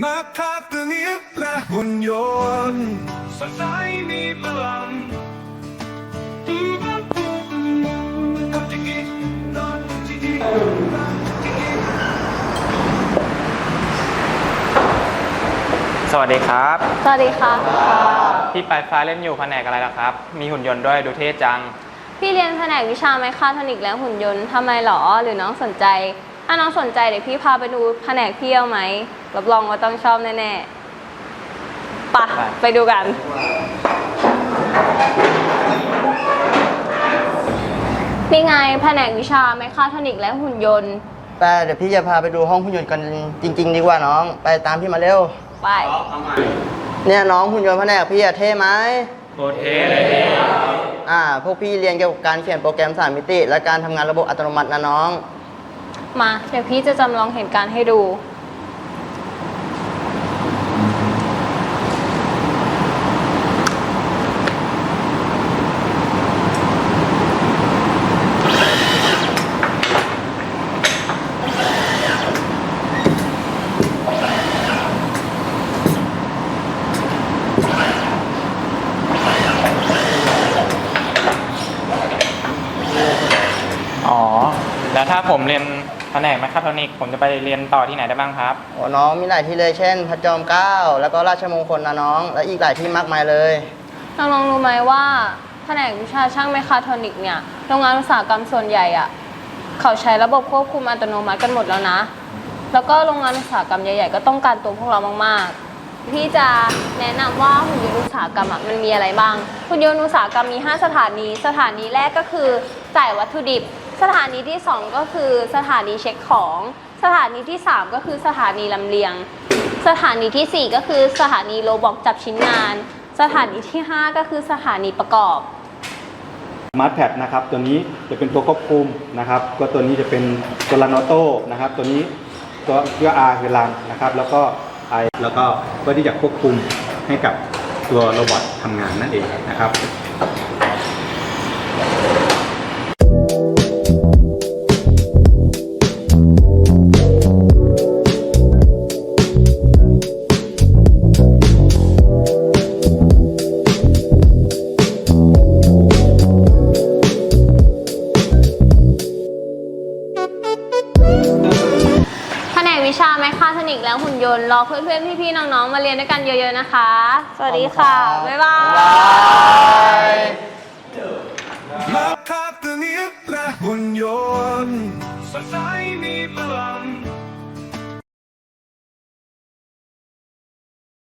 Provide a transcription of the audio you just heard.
มาคาตเนียและหุ่นยนต์สดใสมีพลังกับจิกินอนจิกิจิกิสวัสดีครับ สวัสดีค่ะ พี่ปลายฟ้าเล่นอยู่แผนกอะไรล่ะครับ มีหุ่นยนต์ด้วยดูเท่จัง พี่เรียนแผนกวิชาไมคาทรอนิกส์และหุ่นยนต์ทำไมหรอ หรือน้องสนใจถ้าน้องสนใจเดี๋ยวพี่พาไปดูแผนกพี่เอาไหมรับรองว่าต้องชอบแน่ๆไปะไปไปดูกัน นี่ไงแผนกวิชาไมคาทรอนิกส์และหุ่นยนต์ ไปเดี๋ยวพี่จะพาไปดูห้องหุ่นยนต์กันจริง ๆ ดีกว่าน้อง ไปตามพี่มาเร็ว ไป เนี่ยน้องหุ่นยนต์แผนกพี่อะเท่ไหมโคตรเท่เลยพี่อ่าพวกพี่เรียนเกี่ยวกับการเขียนโปรแกรมสามมิติ และการทำงานระบบอัตโนมัตินะน้อง มา เดี๋ยวพี่จะจำลองเหตุการณ์ให้ดู อ๋อ แล้วถ้าผมเรียน แผนกแมคคาทรอนิกส์ผมจะไปเรียนต่อที่ไหนได้บ้างครับ โอ้น้องมีหลายที่เลยเช่น พระจอมเกล้าแล้วก็ราชมงคลนะน้อง และอีกหลายที่มากมายเลย น้องๆรู้ไหมว่าแผนกวิชาช่างเมคาทรอนิกส์เนี่ยโรงงานอุตสาหกรรมส่วนใหญ่อะเขาใช้ระบบควบคุมอัตโนมัติกันหมดแล้วนะ แล้วก็โรงงานอุตสาหกรรมใหญ่ๆ ก็ต้องการตัวพวกเรามากๆ พี่จะแนะนำว่าหุ่นยนต์อุตสาหกรรมอะมันมีอะไรบ้างหุ่นยนต์อุตสาหกรรมมี 5 สถานี สถานีแรกก็คือจ่ายวัตถุดิบ สถานีที่ 2 ก็คือสถานีเช็คของ สถานีที่ 3 ก็คือสถานีลำเลียง สถานีทีสี่ 4 ก็คือสถานีโรบอกจับชิ้นงาน สถานีที่ 5 ก็คือสถานีประกอบมาร์ทแพดนะครับตัวนี้จะเป็นตัวควบคุมนะครับ ก็ตัวนี้จะเป็นตัวรันออโต้นะครับ ตัวนี้ตัวเพื่อ R คือรันนะครับ แล้วก็ I แล้วก็เพื่อที่จะควบคุมให้กับตัวโรบอททำงานนั่นเองนะครับ วิชาแมคคาทรอนิกส์และหุ่นยนต์ รอเพื่อนๆ พี่ๆ น้องๆ มาเรียนด้วยกันเยอะๆ นะคะ สวัสดีค่ะขอบคุณครับบ๊ายบาย